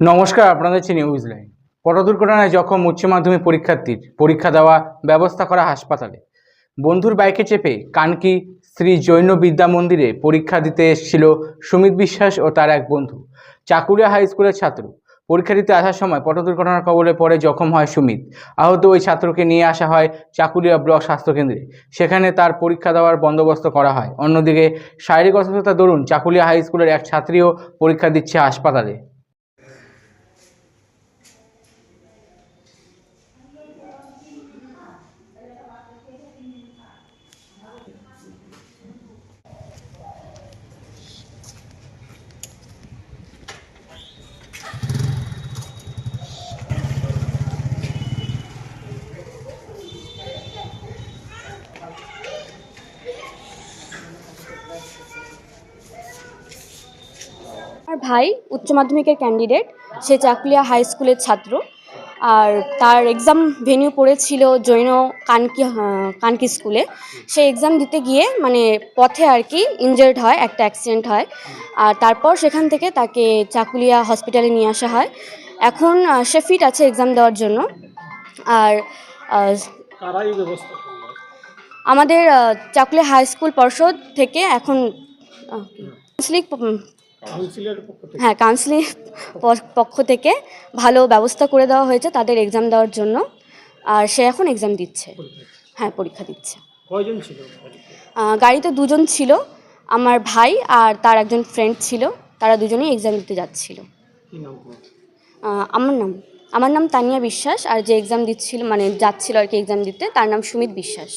নমস্কার, আপনাদের হচ্ছে নিউজ লাইন। পট দুর্ঘটনায় জখম উচ্চ মাধ্যমিক পরীক্ষার্থীর। পরীক্ষা দেওয়া, ব্যবস্থা করা হাসপাতালে। বন্ধুর বাইকে চেপে কানকি শ্রী জৈন বিদ্যা মন্দিরে পরীক্ষা দিতে এসেছিল সুমিত বিশ্বাস ও তার এক বন্ধু। চাকুরিয়া হাই স্কুলের ছাত্র। পরীক্ষা দিতে আসার সময় পট দুর্ঘটনার কবলে পড়ে জখম হয় সুমিত। আহত ওই ছাত্রকে নিয়ে আসা হয় চাকুলিয়া ব্লক স্বাস্থ্যকেন্দ্রে সেখানে তার পরীক্ষা দেওয়ার বন্দোবস্ত করা হয়। অন্যদিকে শারীরিক অসুস্থতা দরুন চাকুলিয়া হাই স্কুলের এক ছাত্রীও পরীক্ষা দিচ্ছে হাসপাতালে। আমার ভাই উচ্চ মাধ্যমিকের ক্যান্ডিডেট সে চাকুলিয়া হাই স্কুলের ছাত্র। আর তার এক্সাম ভেনিউ পড়েছিল জৈন কানকি কানকি স্কুলে সে এক্সাম দিতে গিয়ে মানে পথে আর কি ইনজার্ড হয় একটা অ্যাক্সিডেন্ট হয়। আর তারপর সেখান থেকে তাকে চাকুলিয়া হসপিটালে নিয়ে আসা হয়। এখন সে ফিট আছে এক্সাম দেওয়ার জন্য। আর আমাদের চাকুলিয়া হাই স্কুল পর্ষদ থেকে এখন কাউন্সিলিং হ্যাঁ কাউন্সিলিং পক্ষ থেকে ভালো ব্যবস্থা করে দেওয়া হয়েছে তাদের এক্সাম দেওয়ার জন্য। আর সে এখন এক্সাম দিচ্ছে। হ্যাঁ পরীক্ষা দিচ্ছে। কয়জন ছিল গাড়িতে? দুজন ছিল আমার ভাই আর তার একজন ফ্রেন্ড ছিল। তারা দুজনেই এক্সাম দিতে যাচ্ছিল। আমার নাম আমার নাম তানিয়া বিশ্বাস। আর যে এক্সাম দিচ্ছিল মানে যাচ্ছিল আর কি এক্সাম দিতে তার নাম সুমিত বিশ্বাস।